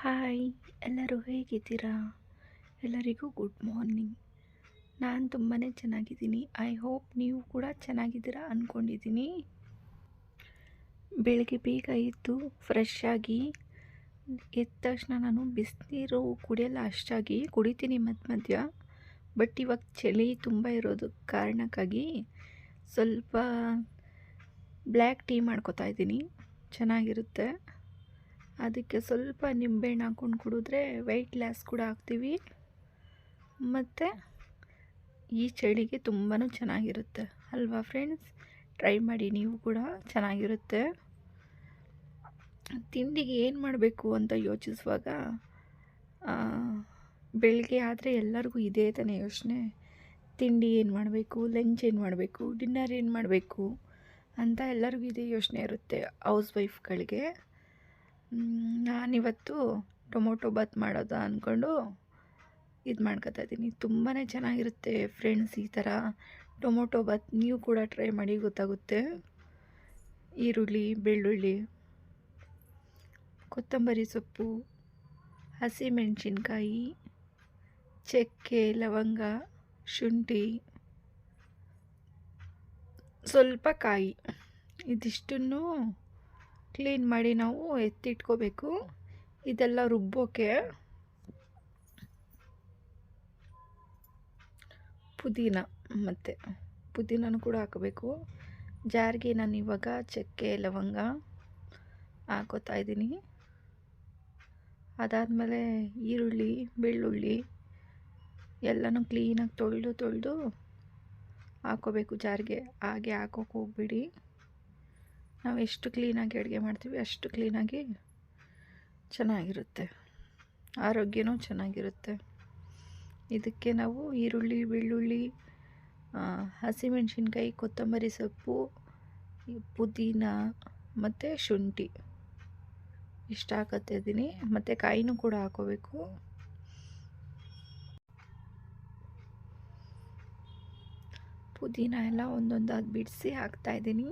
Hi, ಎಲ್ಲರೂ ಹೇಗಿದ್ದೀರಾ? ಎಲ್ಲರಿಗೂ ಗುಡ್ ಮಾರ್ನಿಂಗ್ ನಾನು ತುಂಬಾ ಚೆನ್ನಾಗಿದ್ದೀನಿ. ಐ ಹೋಪ್ ನೀವು ಕೂಡ ಚೆನ್ನಾಗಿದ್ದೀರಾ ಅಂದ್ಕೊಂಡಿದ್ದೀನಿ ಬೆಳಗ್ಗೆ ಬೇಗ ಎದ್ದು ಫ್ರೆಶ್ ಆಗಿ ಎದ್ದ ತಕ್ಷಣ ನಾನು ಬಿಸಿನೀರು ಕುಡಿಯಲ್ಲ, ಅಷ್ಟಾಗಿ ಕುಡಿತೀನಿ ಮಧ್ಯ ಮಧ್ಯ. ಬಟ್ ಇವಾಗ ಚಳಿ ತುಂಬ ಇರೋದು ಕಾರಣಕ್ಕಾಗಿ ಸ್ವಲ್ಪ ಬ್ಲ್ಯಾಕ್ ಟೀ ಮಾಡ್ಕೋತಾ ಇದ್ದೀನಿ. ಚೆನ್ನಾಗಿರುತ್ತೆ. ಅದಕ್ಕೆ ಸ್ವಲ್ಪ ನಿಂಬೆಹಣ್ಣು ಹಾಕ್ಕೊಂಡು ಕುಡಿದ್ರೆ ವೆಯ್ಟ್ ಲಾಸ್ ಕೂಡ ಹಾಕ್ತೀವಿ ಮತ್ತು ಈ ಚಳಿಗೆ ತುಂಬಾ ಚೆನ್ನಾಗಿರುತ್ತೆ. ಅಲ್ವಾ ಫ್ರೆಂಡ್ಸ್ ಟ್ರೈ ಮಾಡಿ ನೀವು ಕೂಡ ಚೆನ್ನಾಗಿರುತ್ತೆ. ತಿಂಡಿಗೆ ಏನು ಮಾಡಬೇಕು ಅಂತ ಯೋಚಿಸುವಾಗ ಬೆಳಗ್ಗೆ ಆದರೆ ಎಲ್ಲರಿಗೂ ಇದೇ ತಾನೇ ಯೋಚನೆ. ತಿಂಡಿ ಏನು ಮಾಡಬೇಕು ಲಂಚ್ ಏನು ಮಾಡಬೇಕು ಡಿನ್ನರ್ ಏನು ಮಾಡಬೇಕು ಅಂತ ಎಲ್ಲರಿಗೂ ಇದೇ ಯೋಚನೆ ಇರುತ್ತೆ ಹೌಸ್ ವೈಫ್ಗಳಿಗೆ ನಾನಿವತ್ತು ಟೊಮೊಟೊ ಬಾತ್ ಮಾಡೋದ ಅಂದ್ಕೊಂಡು ಇದು ಮಾಡ್ಕೊತಾ ಇದ್ದೀನಿ. ತುಂಬಾ ಚೆನ್ನಾಗಿರುತ್ತೆ ಫ್ರೆಂಡ್ಸ್ ಈ ಥರ ಟೊಮೊಟೊ ಬಾತ್ ನೀವು ಕೂಡ ಟ್ರೈ ಮಾಡಿ ಗೊತ್ತಾಗುತ್ತೆ. ಈರುಳ್ಳಿ, ಬೆಳ್ಳುಳ್ಳಿ, ಕೊತ್ತಂಬರಿ ಸೊಪ್ಪು, ಹಸಿಮೆಣಸಿನ್ಕಾಯಿ, ಚಕ್ಕೆ, ಲವಂಗ, ಶುಂಠಿ, ಸ್ವಲ್ಪ ಕಾಯಿ. ಇದಿಷ್ಟನ್ನು ಕ್ಲೀನ್ ಮಾಡಿ ನಾವು ಎತ್ತಿಟ್ಕೋಬೇಕು. ಇದೆಲ್ಲ ರುಬ್ಬೋಕೆ ಪುದೀನ ಮತ್ತು ಪುದೀನನೂ ಕೂಡ ಹಾಕಬೇಕು. ಜಾರಿಗೆ ನಾನು ಇವಾಗ ಚಕ್ಕೆ, ಲವಂಗ ಹಾಕೋತಾ ಇದ್ದೀನಿ. ಅದಾದಮೇಲೆ ಈರುಳ್ಳಿ, ಬೆಳ್ಳುಳ್ಳಿ ಎಲ್ಲನೂ ಕ್ಲೀನಾಗಿ ತೊಳೆದು ತೊಳೆದು ಹಾಕೋಬೇಕು ಜಾರಿಗೆ. ಹಾಗೆ ಹಾಕೋಕೆ ಹೋಗ್ಬಿಡಿ. ನಾವು ಎಷ್ಟು ಕ್ಲೀನಾಗಿ ಅಡುಗೆ ಮಾಡ್ತೀವಿ, ಅಷ್ಟು ಕ್ಲೀನಾಗಿ ಚೆನ್ನಾಗಿರುತ್ತೆ. ಆರೋಗ್ಯನೂ ಚೆನ್ನಾಗಿರುತ್ತೆ. ಇದಕ್ಕೆ ನಾವು ಈರುಳ್ಳಿ, ಬೆಳ್ಳುಳ್ಳಿ ಹಸಿಮೆಣಸಿನ್ಕಾಯಿ, ಕೊತ್ತಂಬರಿ ಸೊಪ್ಪು ಪುದೀನ ಮತ್ತು ಶುಂಠಿ. ಇಷ್ಟ ಹಾಕತ್ತಿದ್ದೀನಿ ಮತ್ತು ಕಾಯಿನೂ ಕೂಡ ಹಾಕೋಬೇಕು. ಪುದೀನ ಎಲ್ಲ ಒಂದೊಂದಾಗಿ ಬಿಡಿಸಿ ಹಾಕ್ತಾಯಿದ್ದೀನಿ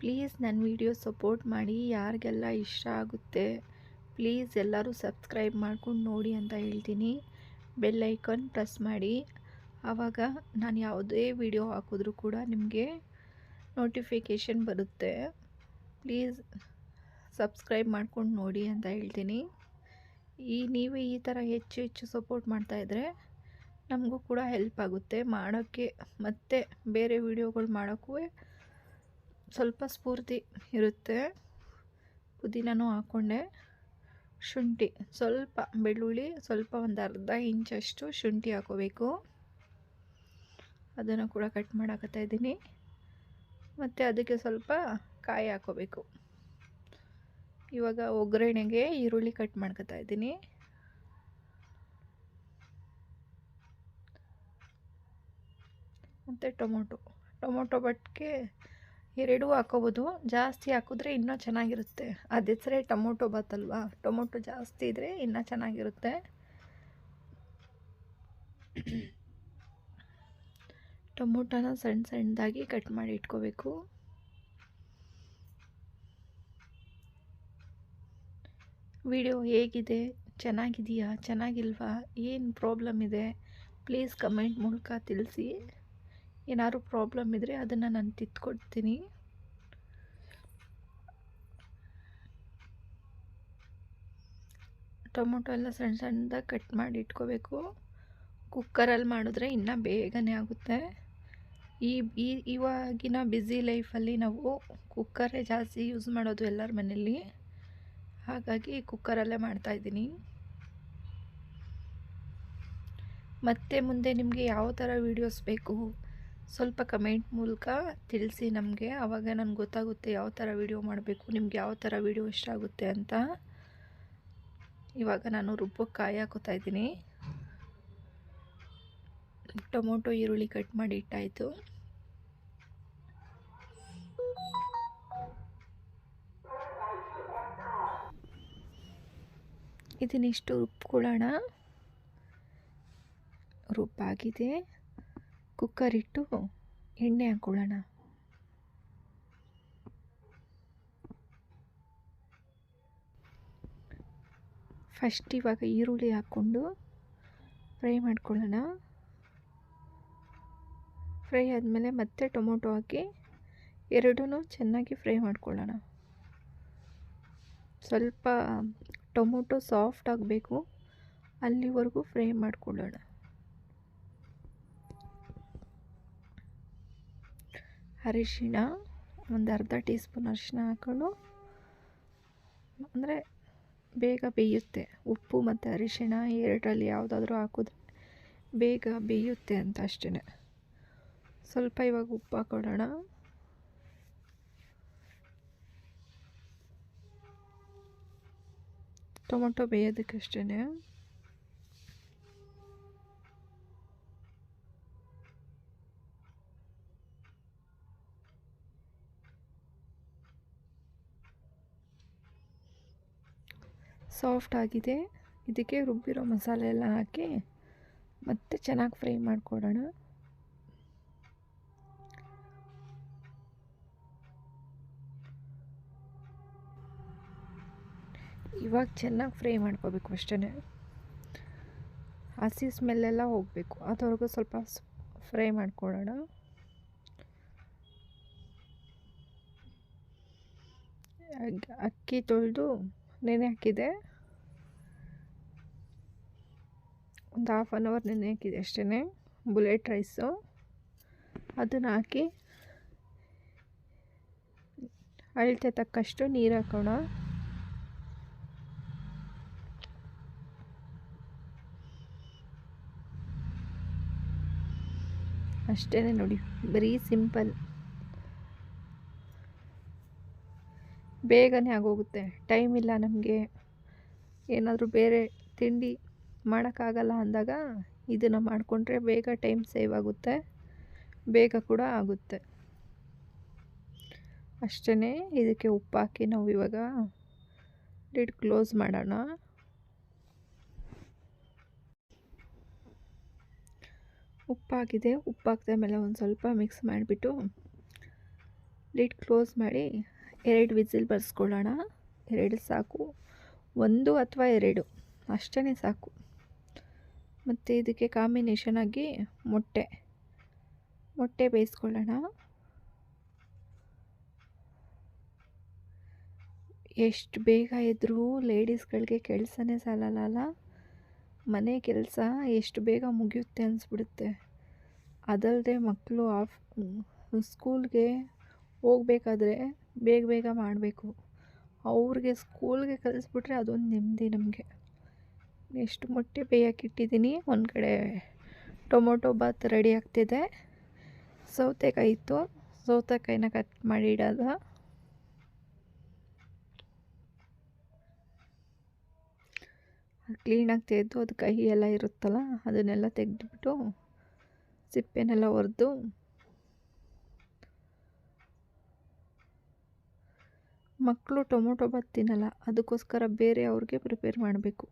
ಪ್ಲೀಸ್ ನನ್ನ ವಿಡಿಯೋ ಸಪೋರ್ಟ್ ಮಾಡಿ, ಯಾರಿಗೆಲ್ಲ ಇಷ್ಟ ಆಗುತ್ತೆ ಪ್ಲೀಸ್ ಎಲ್ಲರೂ ಸಬ್ಸ್ಕ್ರೈಬ್ ಮಾಡ್ಕೊಂಡು ನೋಡಿ ಅಂತ ಹೇಳ್ತೀನಿ. ಬೆಲ್ ಐಕಾನ್ ಪ್ರೆಸ್ ಮಾಡಿ. ಆವಾಗ ನಾನು ಯಾವುದೇ ವಿಡಿಯೋ ಹಾಕಿದ್ರೂ ಕೂಡ ನಿಮಗೆ ನೋಟಿಫಿಕೇಷನ್ ಬರುತ್ತೆ. ಪ್ಲೀಸ್ ಸಬ್ಸ್ಕ್ರೈಬ್ ಮಾಡ್ಕೊಂಡು ನೋಡಿ ಅಂತ ಹೇಳ್ತೀನಿ. ಈ ನೀವೇ ಈ ಥರ ಹೆಚ್ಚು ಹೆಚ್ಚು ಸಪೋರ್ಟ್ ಮಾಡ್ತಾಯಿದ್ರೆ ನಮಗೂ ಕೂಡ ಹೆಲ್ಪ್ ಆಗುತ್ತೆ. ಮಾಡೋಕ್ಕೆ ಮತ್ತು ಬೇರೆ ವಿಡಿಯೋಗಳು ಮಾಡೋಕ್ಕೂ ಸ್ವಲ್ಪ ಸ್ಫೂರ್ತಿ ಇರುತ್ತೆ. ಪುದೀನೂ ಹಾಕ್ಕೊಂಡೆ ಶುಂಠಿ, ಸ್ವಲ್ಪ ಬೆಳ್ಳುಳ್ಳಿ, ಸ್ವಲ್ಪ ಒಂದು ಅರ್ಧ ಇಂಚಷ್ಟು ಶುಂಠಿ ಹಾಕೋಬೇಕು. ಅದನ್ನು ಕೂಡ ಕಟ್ ಮಾಡಾಕತ್ತಾ ಇದ್ದೀನಿ. ಮತ್ತು ಅದಕ್ಕೆ ಸ್ವಲ್ಪ ಕಾಯಿ ಹಾಕೋಬೇಕು. ಇವಾಗ ಒಗ್ಗರಣೆಗೆ ಈರುಳ್ಳಿ ಕಟ್ ಮಾಡ್ಕೊತಾ ಇದ್ದೀನಿ. ಮತ್ತು ಟೊಮೊಟೊ. ಟೊಮೊಟೊ ಬಟ್ಗೆ ಎರಡೂ ಹಾಕೋಬೋದು, ಜಾಸ್ತಿ ಹಾಕಿದ್ರೆ ಇನ್ನೂ ಚೆನ್ನಾಗಿರುತ್ತೆ. ಅದು ಹೆಸರೇ ಟೊಮೊಟೊ ಬಾತ್ ಟೊಮೊಟೊ ಜಾಸ್ತಿ ಇದ್ದರೆ ಇನ್ನೂ ಚೆನ್ನಾಗಿರುತ್ತೆ. ಟೊಮೊಟೊನ ಸಣ್ಣ ಸಣ್ಣದಾಗಿ ಕಟ್ ಮಾಡಿ ಇಟ್ಕೋಬೇಕು. ವಿಡಿಯೋ ಹೇಗಿದೆ? ಚೆನ್ನಾಗಿದೆಯಾ? ಚೆನ್ನಾಗಿಲ್ವಾ? ಏನು ಪ್ರಾಬ್ಲಮ್ ಇದೆ? ಪ್ಲೀಸ್ ಕಮೆಂಟ್ ಮೂಲಕ ತಿಳಿಸಿ. ಏನಾದ್ರು ಪ್ರಾಬ್ಲಮ್ ಇದ್ದರೆ ಅದನ್ನು ನಾನು ತಿದ್ಕೊಡ್ತೀನಿ. ಟೊಮೊಟೊ ಎಲ್ಲ ಸಣ್ಣ ಸಣ್ಣದಾಗಿ ಕಟ್ ಮಾಡಿ ಇಟ್ಕೋಬೇಕು. ಕುಕ್ಕರಲ್ಲಿ ಮಾಡಿದ್ರೆ ಇನ್ನೂ ಬೇಗನೆ ಆಗುತ್ತೆ. ಈ ಈ, ಇವಾಗಿನ ಬ್ಯುಸಿ ಲೈಫಲ್ಲಿ ನಾವು ಕುಕ್ಕರೇ ಜಾಸ್ತಿ ಯೂಸ್ ಮಾಡೋದು ಎಲ್ಲರ ಮನೆಯಲ್ಲಿ ಹಾಗಾಗಿ ಕುಕ್ಕರಲ್ಲೇ ಮಾಡ್ತಾಯಿದ್ದೀನಿ ಮತ್ತೆ ಮುಂದೆ ನಿಮಗೆ ಯಾವ ಥರ ವೀಡಿಯೋಸ್ ಬೇಕು? ಸ್ವಲ್ಪ ಕಮೆಂಟ್ ಮೂಲಕ ತಿಳಿಸಿ ನಮಗೆ. ಆವಾಗ ನನಗೆ ಗೊತ್ತಾಗುತ್ತೆ ಯಾವ ಥರ ವೀಡಿಯೋ ಮಾಡಬೇಕು, ನಿಮ್ಗೆ ಯಾವ ಥರ ವೀಡಿಯೋ ಇಷ್ಟ ಆಗುತ್ತೆ ಅಂತ. ಇವಾಗ ನಾನು ರುಬ್ಬಕ್ಕೆ ಕಾಯಿ ಹಾಕೋತಾ ಇದ್ದೀನಿ. ಟೊಮೊಟೊ, ಈರುಳ್ಳಿ ಕಟ್ ಮಾಡಿ ಇಟ್ಟಾಯಿತು. ಇದನ್ನಿಷ್ಟು ರುಬ್ಕೊಳ್ಳೋಣ. ರುಬ್ಬಾಗಿದೆ. ಕುಕ್ಕರ್ ಇಟ್ಟು ಎಣ್ಣೆ ಹಾಕ್ಕೊಳ್ಳೋಣ ಫಸ್ಟ್ ಇವಾಗ ಈರುಳ್ಳಿ ಹಾಕ್ಕೊಂಡು ಫ್ರೈ ಮಾಡ್ಕೊಳ್ಳೋಣ. ಫ್ರೈ ಆದಮೇಲೆ ಮತ್ತೆ ಟೊಮೊಟೊ ಹಾಕಿ ಎರಡೂ ಚೆನ್ನಾಗಿ ಫ್ರೈ ಮಾಡ್ಕೊಳ್ಳೋಣ. ಸ್ವಲ್ಪ ಟೊಮೊಟೊ ಸಾಫ್ಟ್ ಆಗಬೇಕು, ಅಲ್ಲಿವರೆಗೂ ಫ್ರೈ ಮಾಡ್ಕೊಳ್ಳೋಣ. ಅರಿಶಿಣ, ಒಂದು ಅರ್ಧ ಟೀ ಸ್ಪೂನ್ ಅರಿಶಿಣ ಹಾಕೊಂಡು, ಅಂದರೆ ಬೇಗ ಬೇಯುತ್ತೆ. ಉಪ್ಪು ಮತ್ತು ಅರಿಶಿಣ ಎರಡರಲ್ಲಿ ಯಾವುದಾದ್ರೂ ಹಾಕಿದ್ರೆ ಬೇಗ ಬೇಯುತ್ತೆ ಅಂತ ಅಷ್ಟೇ ಸ್ವಲ್ಪ ಇವಾಗ ಉಪ್ಪು ಹಾಕೊಳ್ಳೋಣ. ಟೊಮೊಟೊ ಬೇಯೋದಕ್ಕಷ್ಟೇ ಸಾಫ್ಟ್ ಆಗಿದೆ. ಇದಕ್ಕೆ ರುಬ್ಬಿರೋ ಮಸಾಲೆ ಎಲ್ಲ ಹಾಕಿ ಮತ್ತೆ ಚೆನ್ನಾಗಿ ಫ್ರೈ ಮಾಡಿಕೊಡೋಣ. ಇವಾಗ ಚೆನ್ನಾಗಿ ಫ್ರೈ ಮಾಡ್ಕೋಬೇಕು ಅಷ್ಟೇ ಹಸಿ ಸ್ಮೆಲ್ಲೆಲ್ಲ ಹೋಗಬೇಕು. ಅದವರೆಗೂ ಸ್ವಲ್ಪ ಫ್ರೈ ಮಾಡಿಕೊಡೋಣ. ಅಕ್ಕಿ ತೊಳೆದು ನೆನೆ ಹಾಕಿದೆ. ಒಂದು ಹಾಫ್ ಆನ್ ಅವರ್ ನೆನೆ ಹಾಕಿದೆ ಅಷ್ಟೇ ಬುಲೆಟ್ ರೈಸು ಅದನ್ನು ಹಾಕಿ ಅಳತೆ ತಕ್ಕಷ್ಟು ನೀರು ಹಾಕೋಣ. ಅಷ್ಟೇ ನೋಡಿ, ಬರೀ ಸಿಂಪಲ್ ಬೇಗನೆ ಆಗೋಗುತ್ತೆ. ಟೈಮ್ ಇಲ್ಲ ನಮಗೆ. ಏನಾದರೂ ಬೇರೆ ತಿಂಡಿ ಮಾಡೋಕ್ಕಾಗಲ್ಲ ಅಂದಾಗ ಇದನ್ನು ಮಾಡಿಕೊಂಡ್ರೆ ಬೇಗ ಟೈಮ್ ಸೇವ್ ಆಗುತ್ತೆ, ಬೇಗ ಕೂಡ ಆಗುತ್ತೆ. ಅಷ್ಟೇ ಇದಕ್ಕೆ ಉಪ್ಪು ಹಾಕಿ ನಾವು ಇವಾಗ ಲಿಡ್ ಕ್ಲೋಸ್ ಮಾಡೋಣ. ಉಪ್ಪಾಗಿದೆ ಉಪ್ಪು ಹಾಕಿದ ಮೇಲೆ ಒಂದು ಸ್ವಲ್ಪ ಮಿಕ್ಸ್ ಮಾಡಿಬಿಟ್ಟು ಲಿಡ್ ಕ್ಲೋಸ್ ಮಾಡಿ ಎರಡು ವಿಸಿಲ್ ಬರ್ಸ್ಕೊಳ್ಳೋಣ. ಎರಡು ಸಾಕು. ಒಂದು ಅಥವಾ ಎರಡು? ಅಷ್ಟೇ ಸಾಕು. ಮತ್ತು ಇದಕ್ಕೆ ಕಾಂಬಿನೇಷನ್ ಆಗಿ ಮೊಟ್ಟೆ. ಮೊಟ್ಟೆ ಬೇಯಿಸ್ಕೊಳ್ಳೋಣ. ಎಷ್ಟು ಬೇಗ ಇದ್ದರೂ ಲೇಡೀಸ್ಗಳಿಗೆ ಕೆಲಸನೇ ಸಾಲಲ್ಲ ಮನೆ ಕೆಲಸ ಎಷ್ಟು ಬೇಗ ಮುಗಿಯುತ್ತೆ ಅನಿಸ್ಬಿಡುತ್ತೆ. ಅದಲ್ಲದೆ ಮಕ್ಕಳು ಆಫ್ ಸ್ಕೂಲ್ಗೆ ಹೋಗಬೇಕಾದ್ರೆ ಬೇಗ ಬೇಗ ಮಾಡಬೇಕು. ಅವ್ರಿಗೆ ಸ್ಕೂಲ್ಗೆ ಕಲಿಸ್ಬಿಟ್ರೆ ಅದೊಂದು ನೆಮ್ಮದಿ ನಮಗೆ. ಎಷ್ಟು ಮೊಟ್ಟೆ ಬೇಯಕ್ಕಿಟ್ಟಿದ್ದೀನಿ ಒಂದು ಕಡೆ ಟೊಮೊಟೊ ಬಾತ್ ರೆಡಿ ಆಗ್ತಿದೆ. ಸೌತೆಕಾಯಿ ಇತ್ತು. ಸೌತೆಕಾಯಿನ ಕಟ್ ಮಾಡಿ ಇಡೋದು. ಕ್ಲೀನಾಗಿ ತೆಗೆದು ಅದು ಕಹಿ ಎಲ್ಲ ಇರುತ್ತಲ್ಲ, ಅದನ್ನೆಲ್ಲ ತೆಗೆದುಬಿಟ್ಟು ಸಿಪ್ಪೆನೆಲ್ಲ ಒರೆದು ಮಕ್ಕಳು ಟೊಮೊಟೊ ಬಾತ್ ತಿನ್ನಲ್ಲ, ಅದಕ್ಕೋಸ್ಕರ ಬೇರೆ ಅವ್ರಿಗೆ ಪ್ರಿಪೇರ್ ಮಾಡಬೇಕು.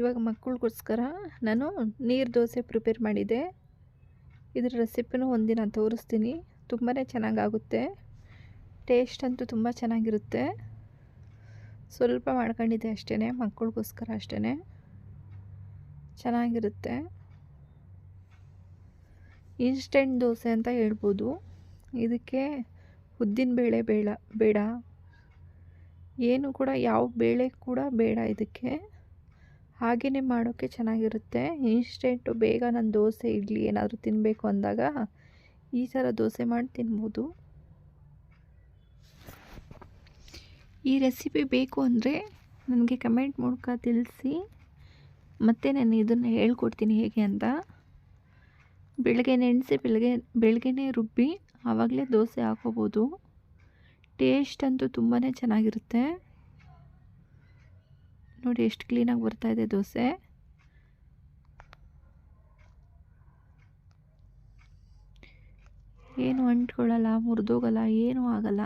ಇವಾಗ ಮಕ್ಕಳಿಗೋಸ್ಕರ ನಾನು ನೀರು ದೋಸೆ ಪ್ರಿಪೇರ್ ಮಾಡಿದೆ ಇದರ ರೆಸಿಪಿನೂ ಒಂದಿನ ತೋರಿಸ್ತೀನಿ. ತುಂಬಾ ಚೆನ್ನಾಗಾಗುತ್ತೆ. ಟೇಸ್ಟ್ ಅಂತೂ ತುಂಬ ಚೆನ್ನಾಗಿರುತ್ತೆ. ಸ್ವಲ್ಪ ಮಾಡ್ಕೊಂಡಿದ್ದೆ ಅಷ್ಟೇ ಮಕ್ಕಳಿಗೋಸ್ಕರ ಅಷ್ಟೇ ಚೆನ್ನಾಗಿರುತ್ತೆ. ಇನ್ಸ್ಟೆಂಟ್ ದೋಸೆ ಅಂತ ಹೇಳ್ಬೋದು. ಇದಕ್ಕೆ ಉದ್ದಿನ ಬೇಳೆ ಬೇಡ ಬೇಡ. ಏನು ಕೂಡ, ಯಾವ ಬೇಳೆ ಕೂಡ ಬೇಡ ಇದಕ್ಕೆ. ಹಾಗೆಯೇ ಮಾಡೋಕ್ಕೆ ಚೆನ್ನಾಗಿರುತ್ತೆ. ಇನ್ಸ್ಟೆಂಟು ಬೇಗ ನಾನು ದೋಸೆ, ಇಡ್ಲಿ ಏನಾದರೂ ತಿನ್ನಬೇಕು ಅಂದಾಗ ಈ ಥರ ದೋಸೆ ಮಾಡಿ ತಿನ್ಬೋದು. ಈ ರೆಸಿಪಿ ಬೇಕು ಅಂದರೆ ನನಗೆ ಕಮೆಂಟ್ ಮೂಲಕ ತಿಳಿಸಿ. ಮತ್ತು ನಾನು ಇದನ್ನು ಹೇಳ್ಕೊಡ್ತೀನಿ ಹೇಗೆ ಅಂತ. ಬೆಳಗ್ಗೆ ನೆನೆಸಿ, ಬೆಳಗ್ಗೆ, ಬೆಳಗ್ಗೆನೇ ರುಬ್ಬಿ, ಆವಾಗಲೇ ದೋಸೆ ಹಾಕೋಬೋದು ಟೇಸ್ಟ್ ಅಂತೂ ತುಂಬಾ ಚೆನ್ನಾಗಿರುತ್ತೆ. ನೋಡಿ ಎಷ್ಟು ಕ್ಲೀನಾಗಿ ಬರ್ತಾಯಿದೆ ದೋಸೆ. ಏನು ಅಂಟ್ಕೊಳ್ಳಲ್ಲ, ಮುರಿದೋಗಲ್ಲ, ಏನೂ ಆಗಲ್ಲ.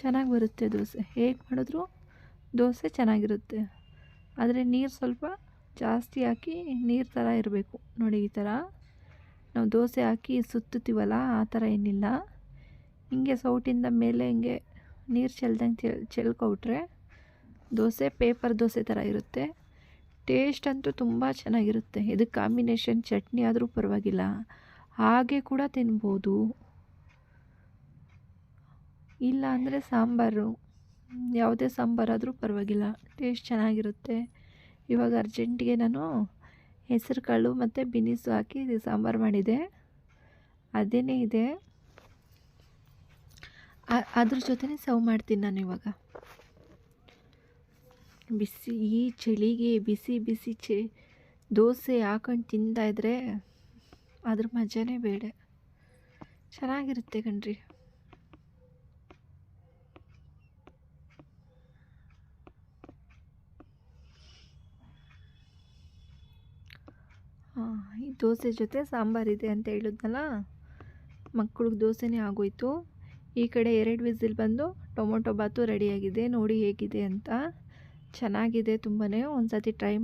ಚೆನ್ನಾಗಿ ಬರುತ್ತೆ ದೋಸೆ. ಹೇಗೆ ಮಾಡಿದ್ರು? ದೋಸೆ ಚೆನ್ನಾಗಿರುತ್ತೆ. ಆದರೆ ನೀರು ಸ್ವಲ್ಪ ಜಾಸ್ತಿ ಹಾಕಿ ನೀರು ಥರ ಇರಬೇಕು. ನೋಡಿ ಈ ಥರ ನಾವು ದೋಸೆ ಹಾಕಿ ಸುತ್ತುತ್ತೀವಲ್ಲ, ಆ ಥರ ಏನಿಲ್ಲ. ಹಿಂಗೆ ಸೌಟಿಂದ ಮೇಲೆ ಹಿಂಗೆ ನೀರು ಚೆಲ್ದಂಗೆ ಚೆಲ್ ಚೆಲ್ಕೊಬಿಟ್ರೆ ದೋಸೆ, ಪೇಪರ್ ದೋಸೆ ಥರ ಇರುತ್ತೆ. ಟೇಸ್ಟ್ ಅಂತೂ ತುಂಬ ಚೆನ್ನಾಗಿರುತ್ತೆ. ಇದು ಕಾಂಬಿನೇಷನ್ ಚಟ್ನಿ ಆದರೂ ಪರವಾಗಿಲ್ಲ. ಹಾಗೆ ಕೂಡ ತಿನ್ಬೋದು. ಇಲ್ಲ ಅಂದರೆ ಸಾಂಬಾರು. ಯಾವುದೇ ಸಾಂಬಾರಾದರೂ ಪರವಾಗಿಲ್ಲ. ಟೇಸ್ಟ್ ಚೆನ್ನಾಗಿರುತ್ತೆ. ಇವಾಗ ಅರ್ಜೆಂಟಿಗೆ ನಾನು ಹೆಸರು ಕಾಳು ಮತ್ತು ಬಿನಿಸು ಹಾಕಿ ಸಾಂಬಾರು ಮಾಡಿದೆ. ಅದೇನೇ ಇದೆ. ಅದ್ರ ಜೊತೆನೇ ಸರ್ವ್ ಮಾಡ್ತೀನಿ ನಾನು ಇವಾಗ. ಬಿಸಿ, ಈ ಚಳಿಗೆ ಬಿಸಿ ಬಿಸಿ ಚೆ, ದೋಸೆ ಹಾಕೊಂಡು ತಿಂತಾಯಿದ್ರೆ ಅದ್ರ ಮಜಾನೇ ಬೇಡ. ಚೆನ್ನಾಗಿರುತ್ತೆ ಕಣ್ರಿ. ಹಾಂ, ಈ ದೋಸೆ ಜೊತೆ ಸಾಂಬಾರಿದೆ ಅಂತ ಹೇಳಿದ್ನಲ್ಲ? ಮಕ್ಕಳಿಗೆ ದೋಸೆನೇ ಆಗೋಯ್ತು. ಈ ಕಡೆ ಎರಡು ವಿಸಿಲ್ ಬಂದು ಟೊಮೊಟೊ ಬಾತು ರೆಡಿಯಾಗಿದೆ. ನೋಡಿ ಹೇಗಿದೆ ಅಂತ. ಚೆನ್ನಾಗಿದೆ ತುಂಬಾ ಒಂದು ಸತಿ ಟ್ರೈ